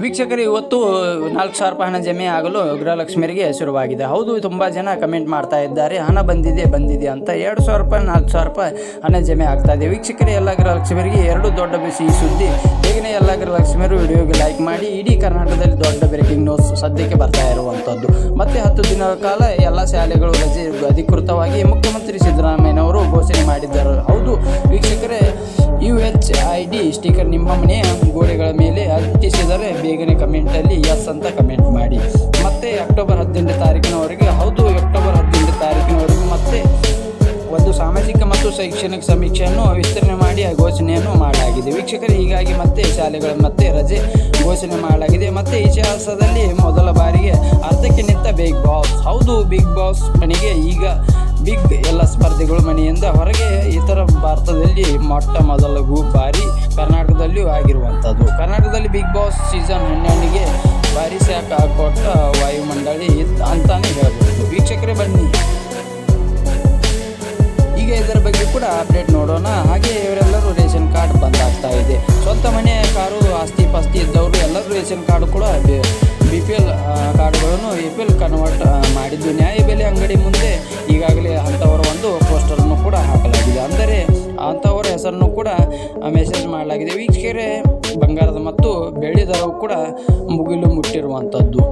ವೀಕ್ಷಕರು, ಇವತ್ತು ನಾಲ್ಕು ಸಾವಿರ ರೂಪಾಯಿ ಹಣ ಜಮೆ ಆಗಲು ಗೃಹಲಕ್ಷ್ಮಿಯರಿಗೆ ಶುರುವಾಗಿದೆ. ಹೌದು, ತುಂಬ ಜನ ಕಮೆಂಟ್ ಮಾಡ್ತಾ ಇದ್ದಾರೆ, ಹಣ ಬಂದಿದೆ ಬಂದಿದೆ ಅಂತ. ಎರಡು ಸಾವಿರ ರೂಪಾಯಿ, ನಾಲ್ಕು ಸಾವಿರ ರೂಪಾಯಿ ಹಣ ಜಮೆ ಆಗ್ತಾ ಇದೆ. ವೀಕ್ಷಕರೇ, ಎಲ್ಲ ಗೃಹಲಕ್ಷ್ಮಿಯರಿಗೆ ಎರಡು ದೊಡ್ಡ ಬಿಸಿ ಸುದ್ದಿ. ಬೇಗನೆ ಎಲ್ಲ ಗೃಹಲಕ್ಷ್ಮಿಯರು ವಿಡಿಯೋಗೆ ಲೈಕ್ ಮಾಡಿ, ಇಡೀ ಕರ್ನಾಟಕದಲ್ಲಿ ದೊಡ್ಡ ಬ್ರೇಕಿಂಗ್ ನ್ಯೂಸ್ ಸದ್ಯಕ್ಕೆ ಬರ್ತಾ ಇರುವಂಥದ್ದು. ಮತ್ತೆ ಹತ್ತು ದಿನಗಳ ಕಾಲ ಎಲ್ಲ ಶಾಲೆಗಳು ರಜೆ ಅಧಿಕೃತವಾಗಿ ಮುಖ್ಯಮಂತ್ರಿ ಸಿದ್ದರಾಮಯ್ಯನವರು ಘೋಷಣೆ ಮಾಡಿದ್ದಾರೆ. ಹೌದು, ವೀಕ್ಷಕರೇ U H I D sticker ನಿಮ್ಮ ಮನೆಯ ಅಂಟಿಸಿದರೆ ಬೇಗನೆ ಕಮೆಂಟಲ್ಲಿ ಎಸ್ ಅಂತ ಕಮೆಂಟ್ ಮಾಡಿ. ಮತ್ತೆ ಅಕ್ಟೋಬರ್ ಹದಿನೆಂಟು ತಾರೀಕಿನವರೆಗೆ, ಹೌದು ಅಕ್ಟೋಬರ್ ಹದಿನೆಂಟು ತಾರೀಕಿನವರೆಗೂ ಮತ್ತೆ ಒಂದು ಸಾಮಾಜಿಕ ಮತ್ತು ಶೈಕ್ಷಣಿಕ ಸಮೀಕ್ಷೆಯನ್ನು ವಿಸ್ತರಣೆ ಮಾಡಿ ಆ ಘೋಷಣೆಯನ್ನು ಮಾಡಲಾಗಿದೆ. ವೀಕ್ಷಕರು, ಹೀಗಾಗಿ ಮತ್ತೆ ಶಾಲೆಗಳ ಮತ್ತೆ ರಜೆ ಘೋಷಣೆ ಮಾಡಲಾಗಿದೆ. ಮತ್ತೆ ಇತಿಹಾಸದಲ್ಲಿ ಮೊದಲ ಬಾರಿಗೆ ಅರ್ಧಕ್ಕೆ ನಿಂತ ಬಿಗ್ ಬಾಸ್ ಹೌದು ಬಿಗ್ ಬಾಸ್ ಮನೆಗೆ ಈಗ ಬಿಗ್ ಎಲ್ಲ ಸ್ಪರ್ಧೆಗಳು ಮನೆಯಿಂದ ಹೊರಗೆ ಇತರ ಭಾರತದಲ್ಲಿ ಮೊಟ್ಟ ಮೊದಲಗೂ ಬಾರಿ ಕರ್ನಾಟಕದಲ್ಲಿಯೂ ಆಗಿರುವಂಥದ್ದು. ಕರ್ನಾಟಕದಲ್ಲಿ ಬಿಗ್ ಬಾಸ್ ಸೀಸನ್ ಹನ್ನೆರಡಿಗೆ ಭಾರಿ ಸ್ಯಾಕ್ ಕೊಟ್ಟ ವಾಯುಮಂಡಳಿ ಅಂತಾನೆ ಹೇಳ್ಬೋದು. ವೀಕ್ಷಕರೇ ಬನ್ನಿ. ಈಗ ಇದರ ಬಗ್ಗೆ ಕೂಡ ಅಪ್ಡೇಟ್ ನೋಡೋಣ. ಹಾಗೆ ಇವರೆಲ್ಲರೂ ರೇಷನ್ ಕಾರ್ಡ್ ಬಂದಾಗ್ತಾ ಇದೆ. ಸ್ವಂತ ಮನೆ, ಕಾರು, ಆಸ್ತಿ ಪಾಸ್ತಿ ಇದ್ದವರು ಎಲ್ಲರೂ ರೇಷನ್ ಕಾರ್ಡ್ ಕೂಡ ಬಿ ಪಿ ಎಲ್ ಕಾರ್ಡ್ಗಳನ್ನು ಎ ಪಿ ಎಲ್ ಕನ್ವರ್ಟ್ ಮಾಡಿದ್ದು ನ್ಯಾಯಬೆಲೆ ಅಂಗಡಿ ಮುಂದೆ ಈಗಾಗಲೇ ಅಂಥವರ ಒಂದು ಪೋಸ್ಟರನ್ನು ಕೂಡ ಹಾಕಲಾಗಿದೆ. ಅಂದರೆ ಅಂಥವರ ಹೆಸರನ್ನು ಕೂಡ ಮೆಸೇಜ್ ಮಾಡಲಾಗಿದೆ. ವೀಕ್ಷಕರೇ, ಬಂಗಾರದ ಮತ್ತು ಬೆಳ್ಳಿ ದರವು ಕೂಡ ಮುಗಿಲು ಮುಟ್ಟಿರುವಂಥದ್ದು.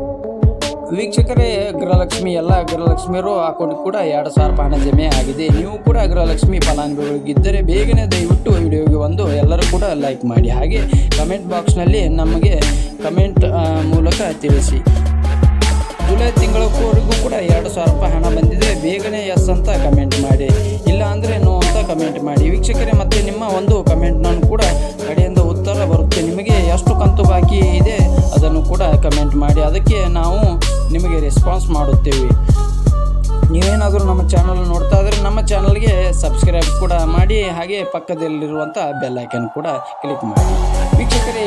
ವೀಕ್ಷಕರೇ, ಗೃಹಲಕ್ಷ್ಮಿ ಎಲ್ಲ ಗೃಹಲಕ್ಷ್ಮಿಯರು ಹಾಕೊಂಡು ಕೂಡ ಎರಡು ಸಾವಿರ ರೂಪಾಯಿ ಹಣ ಜಮೆ ಆಗಿದೆ. ನೀವು ಕೂಡ ಗೃಹಲಕ್ಷ್ಮಿ ಫಲಾನುಭವಿಗಳಿದ್ದರೆ ಬೇಗನೆ ದಯವಿಟ್ಟು ವಿಡಿಯೋಗೆ ಬಂದು ಎಲ್ಲರೂ ಕೂಡ ಲೈಕ್ ಮಾಡಿ. ಹಾಗೆ ಕಮೆಂಟ್ ಬಾಕ್ಸ್ನಲ್ಲಿ ನಮಗೆ ಕಮೆಂಟ್ ಮೂಲಕ ತಿಳಿಸಿ. ಜುಲೈ ತಿಂಗಳವರೆಗೂ ಕೂಡ ಎರಡು ಸಾವಿರ ರೂಪಾಯಿ ಹಣ ಬಂದಿದೆ. ಬೇಗನೆ ಎಸ್ ಅಂತ ಕಮೆಂಟ್ ಮಾಡಿ. ಇಲ್ಲ ಅಂದರೆ ನೋ ಅಂತ ಕಮೆಂಟ್ ಮಾಡಿ. ವೀಕ್ಷಕರೇ, ಮತ್ತೆ ನಿಮ್ಮ ಒಂದು ಕಮೆಂಟ್ನನ್ನು ಕೂಡ ಕಡೆಯಿಂದ ಉತ್ತರ ಬರುತ್ತೆ. ನಿಮಗೆ ಎಷ್ಟು ಕಂತು ಬಾಕಿ ಇದೆ ಅದನ್ನು ಕೂಡ ಕಮೆಂಟ್ ಮಾಡಿ. ಅದಕ್ಕೆ ನಾವು ರೆಸ್ಪಾನ್ಸ್ ಮಾಡುತ್ತೇವೆ. ನೀವೇನಾದರೂ ನಮ್ಮ ಚಾನಲ್ ನೋಡ್ತಾ ಇದ್ರೆ ನಮ್ಮ ಚಾನಲ್ಗೆ ಸಬ್ಸ್ಕ್ರೈಬ್ ಕೂಡ ಮಾಡಿ, ಹಾಗೆ ಪಕ್ಕದಲ್ಲಿರುವಂಥ ಬೆಲ್ ಐಕನ್ ಕೂಡ ಕ್ಲಿಕ್ ಮಾಡಿ. ವೀಕ್ಷಕರೇ,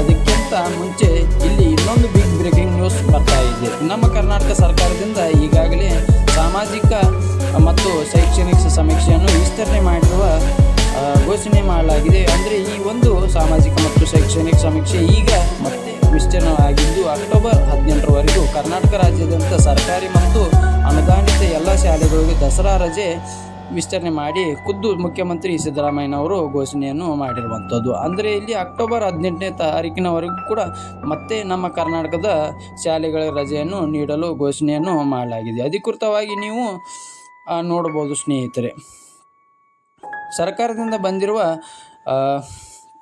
ಅದಕ್ಕಿಂತ ಮುಂಚೆ ಇಲ್ಲಿ ಇನ್ನೊಂದು ಬಿಗ್ ಬ್ರೇಕಿಂಗ್ ನ್ಯೂಸ್ ಬರ್ತಾ ಇದೆ. ನಮ್ಮ ಕರ್ನಾಟಕ ಸರ್ಕಾರದಿಂದ ಈಗಾಗಲೇ ಸಾಮಾಜಿಕ ಮತ್ತು ಶೈಕ್ಷಣಿಕ ಸಮೀಕ್ಷೆಯನ್ನು ವಿಸ್ತರಣೆ ಮಾಡಿರುವ ಘೋಷಣೆ ಮಾಡಲಾಗಿದೆ. ಅಂದರೆ ಈ ಒಂದು ಸಾಮಾಜಿಕ ಮತ್ತು ಶೈಕ್ಷಣಿಕ ಸಮೀಕ್ಷೆ ಈಗ ಆಗಿದ್ದು ಅಕ್ಟೋಬರ್ ಹದಿನೆಂಟರವರೆಗೂ ಕರ್ನಾಟಕ ರಾಜ್ಯಾದ್ಯಂತ ಸರ್ಕಾರಿ ಮತ್ತು ಅನುದಾನಿತ ಎಲ್ಲ ಶಾಲೆಗಳಿಗೆ ದಸರಾ ರಜೆ ವಿಸ್ತರಣೆ ಮಾಡಿ ಖುದ್ದು ಮುಖ್ಯಮಂತ್ರಿ ಸಿದ್ದರಾಮಯ್ಯನವರು ಘೋಷಣೆಯನ್ನು ಮಾಡಿರುವಂಥದ್ದು. ಅಂದರೆ ಇಲ್ಲಿ ಅಕ್ಟೋಬರ್ ಹದಿನೆಂಟನೇ ತಾರೀಕಿನವರೆಗೂ ಕೂಡ ಮತ್ತೆ ನಮ್ಮ ಕರ್ನಾಟಕದ ಶಾಲೆಗಳ ರಜೆಯನ್ನು ನೀಡಲು ಘೋಷಣೆಯನ್ನು ಮಾಡಲಾಗಿದೆ. ಅಧಿಕೃತವಾಗಿ ನೀವು ನೋಡ್ಬೋದು ಸ್ನೇಹಿತರೆ. ಸರ್ಕಾರದಿಂದ ಬಂದಿರುವ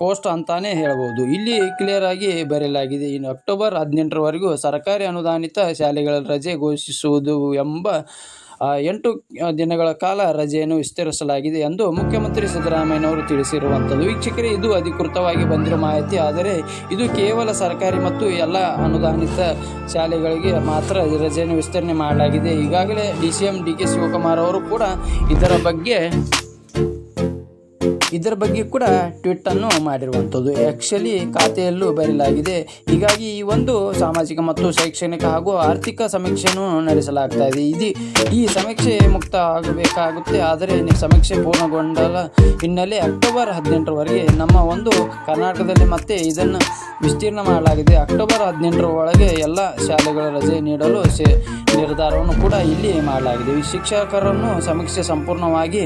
ಪೋಸ್ಟ್ ಅಂತಾನೆ ಹೇಳಬಹುದು ಇಲ್ಲಿ ಕ್ಲಿಯರ್ ಆಗಿ ಬರೆಯಲಾಗಿದೆ, ಇನ್ನು ಅಕ್ಟೋಬರ್ ಹದಿನೆಂಟರವರೆಗೂ ಸರ್ಕಾರಿ ಅನುದಾನಿತ ಶಾಲೆಗಳ ರಜೆ ಘೋಷಿಸುವುದು ಎಂಬ ಎಂಟು ದಿನಗಳ ಕಾಲ ರಜೆಯನ್ನು ವಿಸ್ತರಿಸಲಾಗಿದೆ ಎಂದು ಮುಖ್ಯಮಂತ್ರಿ ಸಿದ್ದರಾಮಯ್ಯನವರು ತಿಳಿಸಿರುವಂಥದ್ದು. ವೀಕ್ಷಕರೇ, ಇದು ಅಧಿಕೃತವಾಗಿ ಬಂದಿರೋ ಮಾಹಿತಿ, ಆದರೆ ಇದು ಕೇವಲ ಸರ್ಕಾರಿ ಮತ್ತು ಎಲ್ಲ ಅನುದಾನಿತ ಶಾಲೆಗಳಿಗೆ ಮಾತ್ರ ರಜೆಯನ್ನು ವಿಸ್ತರಣೆ ಮಾಡಲಾಗಿದೆ. ಈಗಾಗಲೇ D C M D K Shivakumar ಅವರು ಕೂಡ ಇದರ ಬಗ್ಗೆ ಇದರ ಬಗ್ಗೆ ಕೂಡ ಟ್ವಿಟ್ ಅನ್ನು ಮಾಡಿರುವಂಥದ್ದು. ಆ್ಯಕ್ಚುಲಿ ಖಾತೆಯಲ್ಲೂ ಬರೆಯಲಾಗಿದೆ. ಹೀಗಾಗಿ ಈ ಒಂದು ಸಾಮಾಜಿಕ ಮತ್ತು ಶೈಕ್ಷಣಿಕ ಹಾಗೂ ಆರ್ಥಿಕ ಸಮೀಕ್ಷೆಯನ್ನು ನಡೆಸಲಾಗ್ತಾ ಇದೆ. ಇದು, ಈ ಸಮೀಕ್ಷೆ ಮುಕ್ತ ಆಗಬೇಕಾಗುತ್ತೆ. ಆದರೆ ಸಮೀಕ್ಷೆ ಪೂರ್ಣಗೊಂಡ ಹಿನ್ನೆಲೆ ಅಕ್ಟೋಬರ್ ಹದಿನೆಂಟರವರೆಗೆ ನಮ್ಮ ಒಂದು ಕರ್ನಾಟಕದಲ್ಲಿ ಮತ್ತೆ ಇದನ್ನು ವಿಸ್ತೀರ್ಣ ಮಾಡಲಾಗಿದೆ. ಅಕ್ಟೋಬರ್ ಹದಿನೆಂಟರ ಒಳಗೆ ಎಲ್ಲ ಶಾಲೆಗಳ ರಜೆ ನೀಡಲು ನಿರ್ಧಾರವನ್ನು ಕೂಡ ಇಲ್ಲಿ ಮಾಡಲಾಗಿದೆ. ಈ ಶಿಕ್ಷಕರನ್ನು ಸಮೀಕ್ಷೆ ಸಂಪೂರ್ಣವಾಗಿ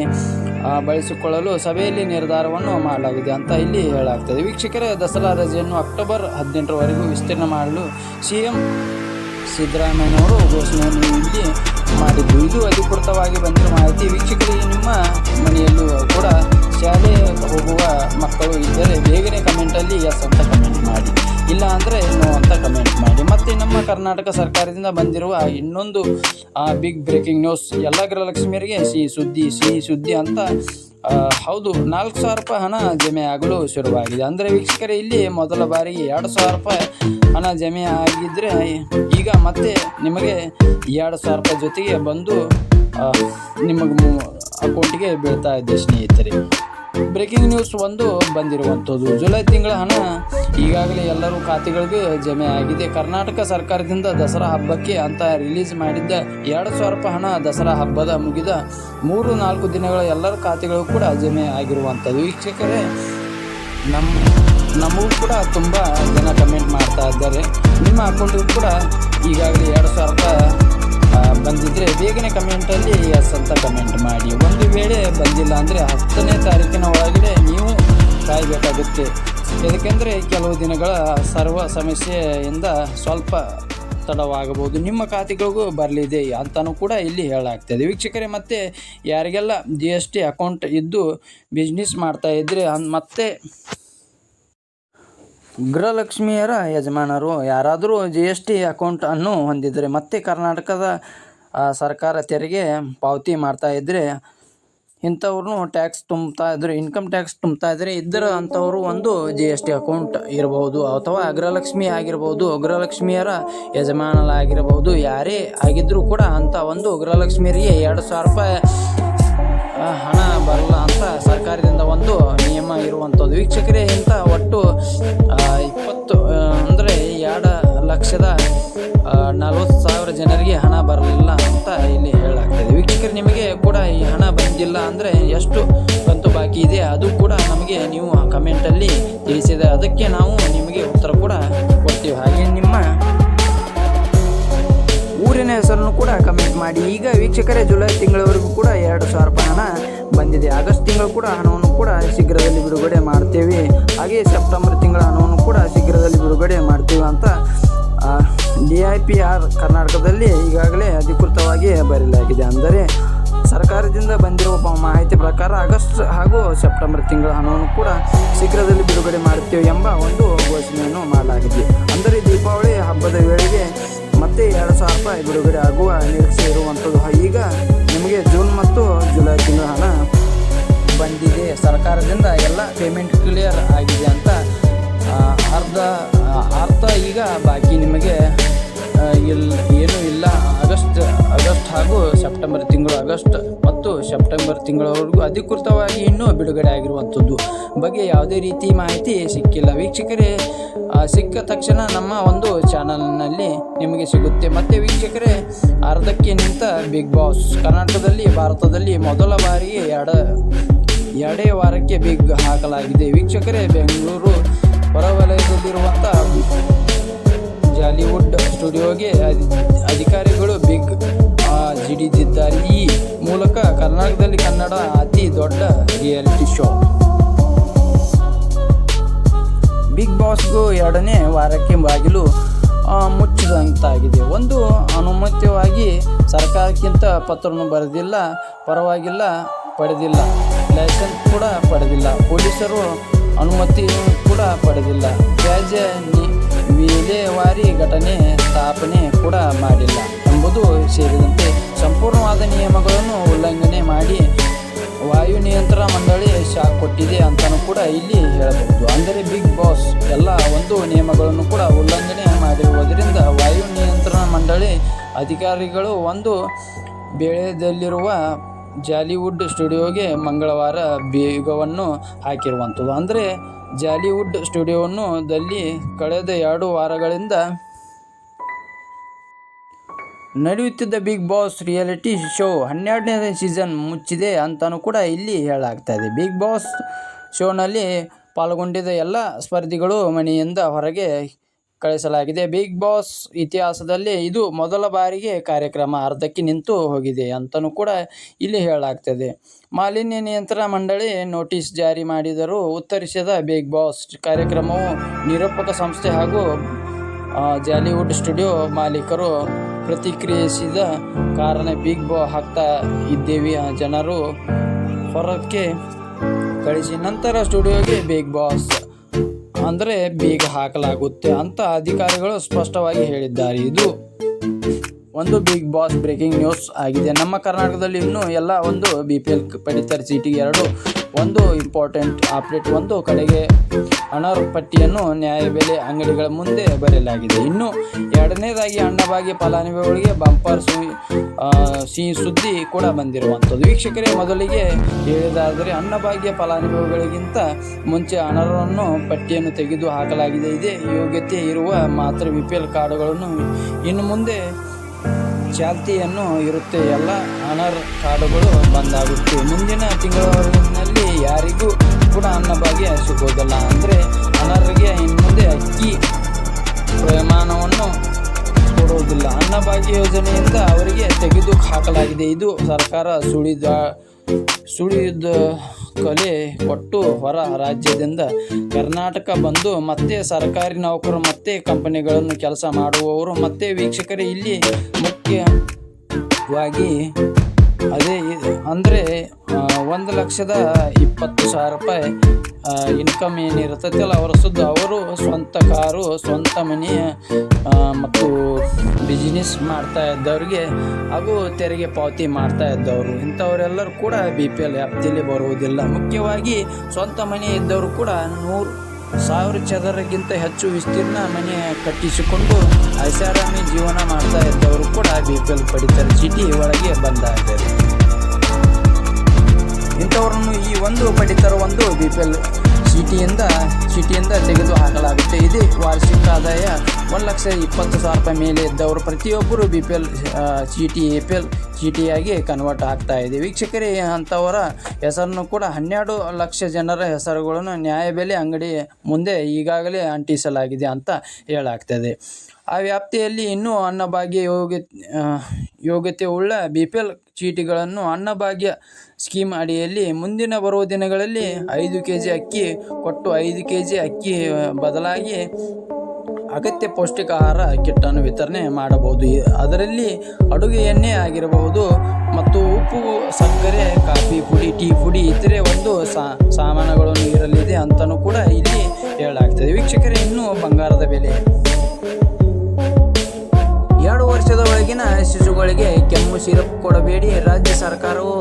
ಬಳಸಿಕೊಳ್ಳಲು ಸಭೆಯಲ್ಲಿ ನಿರ್ಧಾರವನ್ನು ಮಾಡಲಾಗಿದೆ ಅಂತ ಇಲ್ಲಿ ಹೇಳಲಾಗ್ತದೆ. ವೀಕ್ಷಕರೇ, ದಸರಾ ರಜೆಯನ್ನು ಅಕ್ಟೋಬರ್ ಹದಿನೆಂಟರವರೆಗೂ ವಿಸ್ತೀರ್ಣ ಮಾಡಲು ಸಿ ಎಂ ಸಿದ್ದರಾಮಯ್ಯನವರು ಘೋಷಣೆಯನ್ನು ಇಲ್ಲಿ ಮಾಡಿದ್ದು. ಇದು ಅಧಿಕೃತವಾಗಿ ಬಂದಿರುವ ಮಾಹಿತಿ. ವೀಕ್ಷಕರಿಗೆ ನಿಮ್ಮ ಮನೆಯಲ್ಲೂ ಕೂಡ ಶಾಲೆ ಹೋಗುವ ಮಕ್ಕಳು ಇದ್ದರೆ ಬೇಗನೆ ಕಮೆಂಟಲ್ಲಿ ಎಸ್ ಅಂತ ಕಮೆಂಟ್ ಮಾಡಿ. ಇಲ್ಲ ಅಂದರೆ ಏನು ಅಂತ ಕಮೆಂಟ್ ಮಾಡಿ. ಮತ್ತು ನಮ್ಮ ಕರ್ನಾಟಕ ಸರ್ಕಾರದಿಂದ ಬಂದಿರುವ ಇನ್ನೊಂದು ಬಿಗ್ ಬ್ರೇಕಿಂಗ್ ನ್ಯೂಸ್ ಎಲ್ಲ ಗೃಹಲಕ್ಷ್ಮಿಯರಿಗೆ ಸಿಹಿ ಸುದ್ದಿ ಸಿಹಿ ಸುದ್ದಿ ಅಂತ ಹೌದು, ನಾಲ್ಕು ಸಾವಿರ ರೂಪಾಯಿ ಹಣ ಜಮೆ ಆಗಲು ಶುರುವಾಗಿದೆ. ಅಂದರೆ ವೀಕ್ಷಕರೇ, ಇಲ್ಲಿ ಮೊದಲ ಬಾರಿಗೆ ಎರಡು ಸಾವಿರ ರೂಪಾಯಿ ಹಣ ಜಮೆ ಆಗಿದ್ದರೆ ಈಗ ಮತ್ತೆ ನಿಮಗೆ ಎರಡು ಸಾವಿರ ರೂಪಾಯಿ ಜೊತೆಗೆ ಬಂದು ನಿಮಗೆ ಅಕೌಂಟಿಗೆ ಬೀಳ್ತಾ ಇದೆ ಸ್ನೇಹಿತರೆ. ಬ್ರೇಕಿಂಗ್ ನ್ಯೂಸ್ ಒಂದು ಬಂದಿರುವಂಥದ್ದು. ಜುಲೈ ತಿಂಗಳ ಹಣ ಈಗಾಗಲೇ ಎಲ್ಲರೂ ಖಾತೆಗಳಿಗೆ ಜಮೆ ಆಗಿದೆ. ಕರ್ನಾಟಕ ಸರ್ಕಾರದಿಂದ ದಸರಾ ಹಬ್ಬಕ್ಕೆ ಅಂತ ರಿಲೀಸ್ ಮಾಡಿದ್ದ ಎರಡು ಸಾವಿರ ರೂಪಾಯಿ ಹಣ ದಸರಾ ಹಬ್ಬದ ಮುಗಿದ ಮೂರು ನಾಲ್ಕು ದಿನಗಳ ಎಲ್ಲರ ಖಾತೆಗಳು ಕೂಡ ಜಮೆ ಆಗಿರುವಂಥದ್ದು. ವೀಕ್ಷಕರೇ ನಮ್ಮ ನಮಗೂ ಕೂಡ ತುಂಬ ಜನ ಕಮೆಂಟ್ ಮಾಡ್ತಾ ಇದ್ದಾರೆ. ನಿಮ್ಮ ಅಕೌಂಟಿಗೂ ಕೂಡ ಈಗಾಗಲೇ ಎರಡು ಸಾವಿರ ರೂಪಾಯಿ ಬಂದಿದ್ದರೆ ಬೇಗನೆ ಕಮೆಂಟಲ್ಲಿ ಎಸ್ ಕಮೆಂಟ್ ಮಾಡಿ. ಒಂದು ವೇಳೆ ಬಂದಿಲ್ಲ ಅಂದರೆ ಹತ್ತನೇ ತಾರೀಕಿನ ಒಳಗಡೆ ನೀವು ಕಾಯಬೇಕಾಗುತ್ತೆ. ಏಕೆಂದರೆ ಕೆಲವು ದಿನಗಳ ಸರ್ವ ಸಮಸ್ಯೆಯಿಂದ ಸ್ವಲ್ಪ ತಡವಾಗಬಹುದು. ನಿಮ್ಮ ಖಾತೆಗಳಿಗೂ ಬರಲಿದೆ ಅಂತಲೂ ಕೂಡ ಇಲ್ಲಿ ಹೇಳಲಾಗ್ತದೆ. ವೀಕ್ಷಕರೇ, ಮತ್ತೆ ಯಾರಿಗೆಲ್ಲ ಜಿ ಎಸ್ ಟಿ ಅಕೌಂಟ್ ಇದ್ದು ಬಿಸ್ನೆಸ್ ಮಾಡ್ತಾ ಇದ್ದರೆ ಮತ್ತೆ ಗೃಹಲಕ್ಷ್ಮಿಯರ ಯಜಮಾನರು ಯಾರಾದರೂ ಜಿ ಎಸ್ ಟಿ ಅಕೌಂಟನ್ನು ಹೊಂದಿದ್ದರೆ ಮತ್ತೆ ಕರ್ನಾಟಕದ ಸರ್ಕಾರ ತೆರಿಗೆ ಪಾವತಿ ಮಾಡ್ತಾ ಇದ್ದರೆ ಇಂಥವ್ರು ಟ್ಯಾಕ್ಸ್ ತುಂಬ್ತಾ ಇದ್ರೆ ಇನ್ಕಮ್ ಟ್ಯಾಕ್ಸ್ ತುಂಬ್ತಾ ಇದ್ದರೆ ಇದ್ದರ ಅಂಥವರು ಒಂದು ಜಿ ಎಸ್ ಟಿ ಅಕೌಂಟ್ ಇರಬಹುದು ಅಥವಾ ಅಗ್ರಲಕ್ಷ್ಮಿ ಆಗಿರ್ಬೋದು. ಅಗ್ರಲಕ್ಷ್ಮಿಯರ ಯಜಮಾನರಾಗಿರ್ಬೋದು ಯಾರೇ ಆಗಿದ್ದರೂ ಕೂಡ ಅಂಥ ಒಂದು ಅಗ್ರಲಕ್ಷ್ಮಿಯರಿಗೆ ಎರಡು ಸಾವಿರ ರೂಪಾಯಿ ಹಣ ಬರಲ್ಲ ಅಂತ ಸರ್ಕಾರದಿಂದ ಒಂದು ನಿಯಮ ಇರುವಂಥದ್ದು. ವೀಕ್ಷಕರೇ, ಇಂಥ ಒಟ್ಟು ಇಪ್ಪತ್ತು ಲಕ್ಷದ ನಲವತ್ತು ಸಾವಿರ ಜನರಿಗೆ ಹಣ ಬರಲಿಲ್ಲ ಅಂತ ಇಲ್ಲಿ ಹೇಳಲಾಗ್ತದೆ. ವೀಕ್ಷಕರು, ನಿಮಗೆ ಕೂಡ ಈ ಹಣ ಬಂದಿಲ್ಲ ಅಂದರೆ ಎಷ್ಟು ಕಂತು ಬಾಕಿ ಇದೆ? ಅದು ಕೂಡ ನಮಗೆ ನೀವು ಕಮೆಂಟಲ್ಲಿ ತಿಳಿಸಿದೆ. ಅದಕ್ಕೆ ನಾವು ನಿಮಗೆ ಉತ್ತರ ಕೂಡ ಕೊಡ್ತೀವಿ. ಹಾಗೆ ನಿಮ್ಮ ಊರಿನ ಹೆಸರನ್ನು ಕೂಡ ಕಮೆಂಟ್ ಮಾಡಿ. ಈಗ ವೀಕ್ಷಕರೇ, ಜುಲೈ ತಿಂಗಳವರೆಗೂ ಕೂಡ ಎರಡು ಸಾವಿರ ರೂಪಾಯಿ ಹಣ ಬಂದಿದೆ. ಆಗಸ್ಟ್ ತಿಂಗಳು ಕೂಡ ಹಣವನ್ನು ಕೂಡ ಶೀಘ್ರದಲ್ಲಿ ಬಿಡುಗಡೆ ಮಾಡ್ತೇವೆ. ಹಾಗೆ ಸೆಪ್ಟೆಂಬರ್ ತಿಂಗಳ ಹಣವನ್ನು ಕೂಡ ಶೀಘ್ರದಲ್ಲಿ ಬಿಡುಗಡೆ ಮಾಡ್ತೀವಿ ಅಂತ ಡಿ ಐ ಪಿ ಆರ್ ಕರ್ನಾಟಕದಲ್ಲಿ ಈಗಾಗಲೇ ಅಧಿಕೃತವಾಗಿ ಬರೆಯಲಾಗಿದೆ. ಅಂದರೆ ಸರ್ಕಾರದಿಂದ ಬಂದಿರುವ ಮಾಹಿತಿ ಪ್ರಕಾರ ಆಗಸ್ಟ್ ಹಾಗೂ ಸೆಪ್ಟೆಂಬರ್ ತಿಂಗಳ ಹಣವನ್ನು ಕೂಡ ಶೀಘ್ರದಲ್ಲಿ ಬಿಡುಗಡೆ ಮಾಡುತ್ತೇವೆ ಎಂಬ ಒಂದು ಘೋಷಣೆಯನ್ನು ಮಾಡಲಾಗಿದೆ. ಅಂದರೆ ದೀಪಾವಳಿ ಹಬ್ಬದ ವೇಳೆಗೆ ಮತ್ತೆ ಎರಡು ಸಾವಿರ ರೂಪಾಯಿ ಬಿಡುಗಡೆ ಆಗುವ ನಿರೀಕ್ಷೆ ಇರುವಂಥದ್ದು. ಈಗ ನಿಮಗೆ ಜೂನ್ ಮತ್ತು ಜುಲೈ ತಿಂಗಳ ಹಣ ಬಂದಿದೆ. ಸರ್ಕಾರದಿಂದ ಎಲ್ಲ ಪೇಮೆಂಟ್ ಕ್ಲಿಯರ್ ಆಗಿದೆ ಅಂತ ಸೆಪ್ಟೆಂಬರ್ ತಿಂಗಳು ಆಗಸ್ಟ್ ಮತ್ತು ಸೆಪ್ಟೆಂಬರ್ ತಿಂಗಳವರೆಗೂ ಅಧಿಕೃತವಾಗಿ ಇನ್ನೂ ಬಿಡುಗಡೆ ಆಗಿರುವಂಥದ್ದು. ಬಗ್ಗೆ ಯಾವುದೇ ರೀತಿ ಮಾಹಿತಿ ಸಿಕ್ಕಿಲ್ಲ. ವೀಕ್ಷಕರೇ ಸಿಕ್ಕ ತಕ್ಷಣ ನಮ್ಮ ಒಂದು ಚಾನಲ್ನಲ್ಲಿ ನಿಮಗೆ ಸಿಗುತ್ತೆ. ಮತ್ತು ವೀಕ್ಷಕರೇ, ಅರ್ಧಕ್ಕೆ ನಿಂತ ಬಿಗ್ ಬಾಸ್. ಕರ್ನಾಟಕದಲ್ಲಿ, ಭಾರತದಲ್ಲಿ ಮೊದಲ ಬಾರಿಗೆ ಎರಡ ಎರಡೇ ವಾರಕ್ಕೆ ಬಿಗ್ ಹಾಕಲಾಗಿದೆ. ವೀಕ್ಷಕರೇ, ಬೆಂಗಳೂರು ಹೊರವಲಯದಲ್ಲಿರುವಂಥ ಜಾಲಿವುಡ್ ಸ್ಟುಡಿಯೋಗೆ ಅಧಿ- ಅಧಿಕಾರಿಗಳು ಬಿಗ್ ಜಿಡಿದಿದ್ದಾರೆ ಈ ಮೂಲಕ ಕರ್ನಾಟಕದಲ್ಲಿ ಕನ್ನಡ ಅತಿ ದೊಡ್ಡ ರಿಯಾಲಿಟಿ ಶೋ. ಬಿಗ್ ಬಾಸ್ಗೂ ಎರಡನೇ ವಾರಕ್ಕೆ ಬಾಗಿಲು ಮುಚ್ಚಿದಂತಾಗಿದೆ. ಒಂದು ಅನುಮತ್ಯವಾಗಿ ಸರ್ಕಾರಕ್ಕಿಂತ ಪತ್ರವನ್ನು ಬರೆದಿಲ್ಲ, ಪರವಾಗಿಲ್ಲ, ಪಡೆದಿಲ್ಲ. ಲೈಸೆನ್ಸ್ ಕೂಡ ಪಡೆದಿಲ್ಲ. ಪೊಲೀಸರು ಅನುಮತಿ ಕೂಡ ಪಡೆದಿಲ್ಲ. ತ್ಯಾಜ್ಯ ವಿಲೇವಾರಿ ಘಟನೆ ಸ್ಥಾಪನೆ ಕೂಡ ಮಾಡಿಲ್ಲ. ಎಂಬುದು ಸೇರಿದಂತೆ ಸಂಪೂರ್ಣವಾದ ನಿಯಮಗಳನ್ನು ಉಲ್ಲಂಘನೆ ಮಾಡಿ ವಾಯು ನಿಯಂತ್ರಣ ಮಂಡಳಿ ಶಾಕ್ ಕೊಟ್ಟಿದೆ ಅಂತಲೂ ಕೂಡ ಇಲ್ಲಿ ಹೇಳಬಹುದು. ಅಂದರೆ ಬಿಗ್ ಬಾಸ್ ಎಲ್ಲ ಒಂದು ನಿಯಮಗಳನ್ನು ಕೂಡ ಉಲ್ಲಂಘನೆ ಮಾಡಿರುವುದರಿಂದ ವಾಯು ನಿಯಂತ್ರಣ ಮಂಡಳಿ ಅಧಿಕಾರಿಗಳು ಒಂದು ಬೆಳೆದಲ್ಲಿರುವ ಜಾಲಿವುಡ್ ಸ್ಟುಡಿಯೋಗೆ ಮಂಗಳವಾರ ಬೀಗವನ್ನು ಹಾಕಿರುವಂಥದ್ದು. ಅಂದರೆ ಜಾಲಿವುಡ್ ಸ್ಟುಡಿಯೋವನ್ನು ದಲ್ಲಿ ಕಳೆದ ಎರಡು ವಾರಗಳಿಂದ ನಡೆಯುತ್ತಿದ್ದ ಬಿಗ್ ಬಾಸ್ ರಿಯಾಲಿಟಿ ಶೋ ಹನ್ನೆರಡನೇ ಸೀಸನ್ ಮುಚ್ಚಿದೆ ಅಂತಲೂ ಕೂಡ ಇಲ್ಲಿ ಹೇಳಲಾಗ್ತಾ ಇದೆ. ಬಿಗ್ ಬಾಸ್ ಶೋನಲ್ಲಿ ಪಾಲ್ಗೊಂಡಿದ್ದ ಎಲ್ಲ ಸ್ಪರ್ಧಿಗಳು ಮನೆಯಿಂದ ಹೊರಗೆ ಕಳಿಸಲಾಗಿದೆ. ಬಿಗ್ ಬಾಸ್ ಇತಿಹಾಸದಲ್ಲಿ ಇದು ಮೊದಲ ಬಾರಿಗೆ ಕಾರ್ಯಕ್ರಮ ಅರ್ಧಕ್ಕೆ ನಿಂತು ಹೋಗಿದೆ ಅಂತಲೂ ಕೂಡ ಇಲ್ಲಿ ಹೇಳಲಾಗ್ತದೆ ಮಾಲಿನ್ಯ ನಿಯಂತ್ರಣ ಮಂಡಳಿ ನೋಟಿಸ್ ಜಾರಿ ಮಾಡಿದರೂ ಉತ್ತರಿಸಿದ ಬಿಗ್ ಬಾಸ್ ಕಾರ್ಯಕ್ರಮವು ನಿರೂಪಕ ಸಂಸ್ಥೆ ಹಾಗೂ ಜಾಲಿವುಡ್ ಸ್ಟುಡಿಯೋ ಮಾಲೀಕರು ಪ್ರತಿಕ್ರಿಯಿಸಿದ ಕಾರಣ ಬಿಗ್ ಬಾ ಹಾಕ್ತಾ ಇದ್ದೇವೆ. ಜನರು ಹೊರಕ್ಕೆ ಕಳಿಸಿ ನಂತರ ಸ್ಟುಡಿಯೋಗೆ ಬಿಗ್ ಬಾಸ್ ಅಂದರೆ ಬೀಗ ಹಾಕಲಾಗುತ್ತೆ ಅಂತ ಅಧಿಕಾರಿಗಳು ಸ್ಪಷ್ಟವಾಗಿ ಹೇಳಿದ್ದಾರೆ. ಇದು ಒಂದು ಬಿಗ್ ಬಾಸ್ ಬ್ರೇಕಿಂಗ್ ನ್ಯೂಸ್ ಆಗಿದೆ. ನಮ್ಮ ಕರ್ನಾಟಕದಲ್ಲಿ ಇನ್ನೂ ಎಲ್ಲ ಒಂದು ಬಿ ಪಿ ಎಲ್ ಪಡಿತರ ಸೀಟಿಗೆ ಎರಡು ಒಂದು ಇಂಪಾರ್ಟೆಂಟ್ ಅಪ್ಡೇಟ್ ಒಂದು ಕಡೆಗೆ ಹಣ ಪಟ್ಟಿಯನ್ನು ನ್ಯಾಯಬೆಲೆ ಅಂಗಡಿಗಳ ಮುಂದೆ ಬರೆಯಲಾಗಿದೆ. ಇನ್ನು ಎರಡನೇದಾಗಿ ಅನ್ನಭಾಗ್ಯ ಫಲಾನುಭವಿಗಳಿಗೆ ಬಂಪರ್ ಸಿಹಿ ಸುದ್ದಿ ಕೂಡ ಬಂದಿರುವಂಥದ್ದು. ವೀಕ್ಷಕರೇ, ಮೊದಲಿಗೆ ಹೇಳಿದಾದರೆ ಅನ್ನಭಾಗ್ಯ ಫಲಾನುಭವಿಗಳಿಗಿಂತ ಮುಂಚೆ ಅನರ್ಹವನ್ನು ಪಟ್ಟಿಯನ್ನು ತೆಗೆದು ಹಾಕಲಾಗಿದೆ. ಇದೇ ಯೋಗ್ಯತೆ ಇರುವ ಮಾತ್ರ ಬಿ ಪಿ ಎಲ್ ಕಾರ್ಡುಗಳನ್ನು ಇನ್ನು ಮುಂದೆ ಚಾಲ್ತಿಯನ್ನು ಇರುತ್ತೆ. ಎಲ್ಲ ಆನರ್ ಕಾರ್ಡುಗಳು ಬಂದಾಗುತ್ತೆ. ಮುಂದಿನ ತಿಂಗಳಿನಲ್ಲಿ ಯಾರಿಗೂ ಕೂಡ ಅನ್ನಭಾಗ್ಯ ಸಿಗೋದಿಲ್ಲ. ಅಂದರೆ ಅನರ್ಹರಿಗೆ ಇನ್ನು ಮುಂದೆ ಅಕ್ಕಿ ಪ್ರಮಾಣವನ್ನು ಕೊಡುವುದಿಲ್ಲ ಅನ್ನಭಾಗ್ಯ ಯೋಜನೆಯಿಂದ ಅವರಿಗೆ ತೆಗೆದು ಹಾಕಲಾಗಿದೆ. ಇದು ಸರ್ಕಾರ ಸುಳಿದ ಸುಳಿದ ಕಲೆ ಕೊಟ್ಟು ಹೊರ ರಾಜ್ಯದಿಂದ ಕರ್ನಾಟಕ ಬಂದು ಮತ್ತೆ ಸರ್ಕಾರಿ ನೌಕರು, ಮತ್ತೆ ಕಂಪನಿಗಳನ್ನು ಕೆಲಸ ಮಾಡುವವರು, ಮತ್ತೆ ವೀಕ್ಷಕರೇ, ಇಲ್ಲಿ ಮುಖ್ಯವಾಗಿ ಅದೇ ಅಂದರೆ ಒಂದು ಲಕ್ಷದ ಇಪ್ಪತ್ತು ಸಾವಿರ ರೂಪಾಯಿ ಇನ್ಕಮ್ ಏನಿರ್ತೈತಲ್ಲ ಅವರ ಸುದ್ದು. ಅವರು ಸ್ವಂತ ಕಾರು, ಸ್ವಂತ ಮನೆ ಮತ್ತು ಬಿಸ್ನೆಸ್ ಮಾಡ್ತಾ ಇದ್ದವ್ರಿಗೆ ಹಾಗೂ ತೆರಿಗೆ ಪಾವತಿ ಮಾಡ್ತಾ ಇದ್ದವರು. ಇಂಥವರೆಲ್ಲರೂ ಕೂಡ ಬಿ ಪಿ ಎಲ್ ವ್ಯಾಪ್ತಿಯಲ್ಲಿ ಬರುವುದಿಲ್ಲ. ಮುಖ್ಯವಾಗಿ ಸ್ವಂತ ಮನೆ ಇದ್ದವರು ಕೂಡ ನೂರು ಸಾವಿರ ಚದರಕ್ಕಿಂತ ಹೆಚ್ಚು ವಿಸ್ತೀರ್ಣ ಮನೆ ಕಟ್ಟಿಸಿಕೊಂಡು ಐಷಾರಾಮಿ ಜೀವನ ಮಾಡ್ತಾ ಇದ್ದವರು ಕೂಡ ಬಿ ಪಿ ಎಲ್ ಪಡಿತರ ಚೀಟಿ ಒಳಗೆ ಬಂದಾಗ ಇಂಥವ್ರನ್ನು ಈ ಒಂದು ಪಡಿತರ ಒಂದು ಬಿ ಪಿ ಎಲ್ ಚೀಟಿಯಿಂದ ಚೀಟಿಯಿಂದ ತೆಗೆದು ಹಾಕಲಾಗುತ್ತೆ. ಇದೇ ವಾರ್ಷಿಕ ಆದಾಯ ಒಂದು ಲಕ್ಷ ಇಪ್ಪತ್ತು ಸಾವಿರ ರೂಪಾಯಿ ಮೇಲೆ ಇದ್ದವರು ಪ್ರತಿಯೊಬ್ಬರು ಬಿ ಪಿ ಎಲ್ ಚೀಟಿ ಎ ಪಿ ಎಲ್ ಚೀಟಿಯಾಗಿ ಕನ್ವರ್ಟ್ ಆಗ್ತಾ ಇದೆ. ವೀಕ್ಷಕರೇ, ಅಂಥವರ ಹೆಸರನ್ನು ಕೂಡ ಹನ್ನೆರಡು ಲಕ್ಷ ಜನರ ಹೆಸರುಗಳನ್ನು ನ್ಯಾಯಬೆಲೆ ಅಂಗಡಿ ಮುಂದೆ ಈಗಾಗಲೇ ಅಂಟಿಸಲಾಗಿದೆ ಅಂತ ಹೇಳಾಗ್ತದೆ ಆ ವ್ಯಾಪ್ತಿಯಲ್ಲಿ ಇನ್ನೂ ಅನ್ನಭಾಗ್ಯ ಯೋಗ್ಯ ಯೋಗ್ಯತೆ ಉಳ್ಳ ಬಿ ಪಿ ಎಲ್ ಚೀಟಿಗಳನ್ನು ಅನ್ನಭಾಗ್ಯ ಸ್ಕೀಮ್ ಅಡಿಯಲ್ಲಿ ಮುಂದಿನ ಬರುವ ದಿನಗಳಲ್ಲಿ ಐದು ಕೆ ಜಿ ಅಕ್ಕಿ ಕೊಟ್ಟು ಐದು ಕೆ ಜಿ ಅಕ್ಕಿ ಬದಲಾಗಿ ಅಗತ್ಯ ಪೌಷ್ಟಿಕ ಆಹಾರ ಕಿಟ್ಟನ್ನು ವಿತರಣೆ ಮಾಡಬಹುದು. ಅದರಲ್ಲಿ ಅಡುಗೆ ಎಣ್ಣೆ ಆಗಿರಬಹುದು ಮತ್ತು ಉಪ್ಪು, ಸಕ್ಕರೆ, ಕಾಫಿ ಪುಡಿ, ಟೀ ಪುಡಿ ಇತರೆ ಒಂದು ಸಾಮಾನುಗಳನ್ನು ಇರಲಿದೆ ಅಂತಲೂ ಕೂಡ ಇಲ್ಲಿ ಹೇಳಲಾಗ್ತದೆ. ವೀಕ್ಷಕರೇ, ಇನ್ನೂ ಬಂಗಾರದ ಬೆಲೆ. ವರ್ಷದ ಒಳಗಿನ ಶಿಶುಗಳಿಗೆ ಕೆಮ್ಮು ಸಿರಪ್ ಕೊಡಬೇಡಿ. ರಾಜ್ಯ ಸರ್ಕಾರವು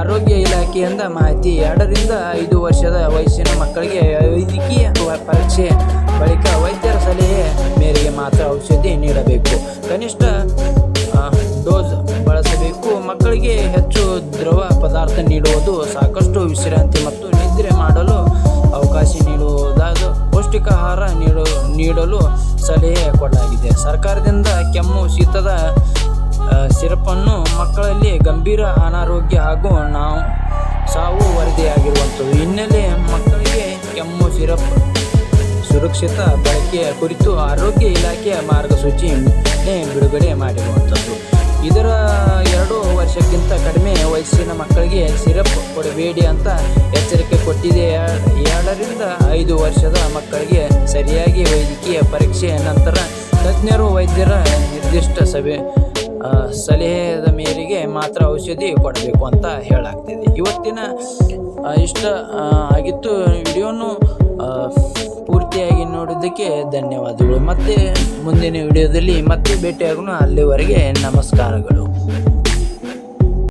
ಆರೋಗ್ಯ ಇಲಾಖೆಯಿಂದ ಮಾಹಿತಿ ಎರಡರಿಂದ ಐದು ವರ್ಷದ ವಯಸ್ಸಿನ ಮಕ್ಕಳಿಗೆ ವೈದ್ಯಕೀಯ ಪರೀಕ್ಷೆ ಬಳಿಕ ವೈದ್ಯರ ಸಲಹೆ ಮೇರೆಗೆ ಮಾತ್ರ ಔಷಧಿ ನೀಡಬೇಕು. ಕನಿಷ್ಠ ಡೋಸ್ ಬಳಸಬೇಕು. ಮಕ್ಕಳಿಗೆ ಹೆಚ್ಚು ದ್ರವ ಪದಾರ್ಥ ನೀಡುವುದು ಸಾಕಷ್ಟು ವಿಶ್ರಾಂತಿ ಮತ್ತು ನಿದ್ರೆ ಮಾಡಲು ಅವಕಾಶ ನೀಡುವುದಾದ ಪೌಷ್ಟಿಕ ಆಹಾರ ನೀಡು ನೀಡಲು ಸಲಹೆ ಕೊಡಲಾಗಿದೆ. ಸರ್ಕಾರದಿಂದ ಕೆಮ್ಮು ಶೀತದ ಸಿರಪನ್ನು ಮಕ್ಕಳಲ್ಲಿ ಗಂಭೀರ ಅನಾರೋಗ್ಯ ಹಾಗೂ ನಾವು ಸಾವು ವರದಿಯಾಗಿರುವಂಥದ್ದು. ಹಿನ್ನೆಲೆ ಮಕ್ಕಳಿಗೆ ಕೆಮ್ಮು ಸಿರಪ್ ಸುರಕ್ಷಿತ ಬಳಕೆಯ ಕುರಿತು ಆರೋಗ್ಯ ಇಲಾಖೆಯ ಮಾರ್ಗಸೂಚಿ ಬಿಡುಗಡೆ ಮಾಡಿರುವಂಥದ್ದು. ಇದರ ಎರಡು ವರ್ಷಕ್ಕಿಂತ ಕಡಿಮೆ ವಯಸ್ಸಿನ ಮಕ್ಕಳಿಗೆ ಸಿರಪ್ ಕೊಡಬೇಡಿ ಅಂತ ಎಚ್ಚರಿಕೆ ಕೊಟ್ಟಿದೆ. ಎರ- ಎರಡರಿಂದ ಐದು ವರ್ಷದ ಮಕ್ಕಳಿಗೆ ಸರಿಯಾಗಿ ವೈದ್ಯಕೀಯ ಪರೀಕ್ಷೆಯ ನಂತರ ತಜ್ಞರು ವೈದ್ಯರ ನಿರ್ದಿಷ್ಟ ಸಭೆ ಸಲಹೆಯದ ಸಲಹೆಯ ಮೇರೆಗೆ ಮಾತ್ರ ಔಷಧಿ ಕೊಡಬೇಕು ಅಂತ ಹೇಳಾಗ್ತಿದೆ. ಇವತ್ತಿನ ಇಷ್ಟ ಆಗಿತ್ತು ವಿಡಿಯೋನು ಪೂರ್ತಿಯಾಗಿ ನೋಡಿದ್ದಕ್ಕೆ ಧನ್ಯವಾದಗಳು. ಮತ್ತೆ ಮುಂದಿನ ವಿಡಿಯೋದಲ್ಲಿ ಮತ್ತೆ ಭೇಟಿಯಾಗೋಣ. ಅಲ್ಲಿವರೆಗೆ ನಮಸ್ಕಾರಗಳು.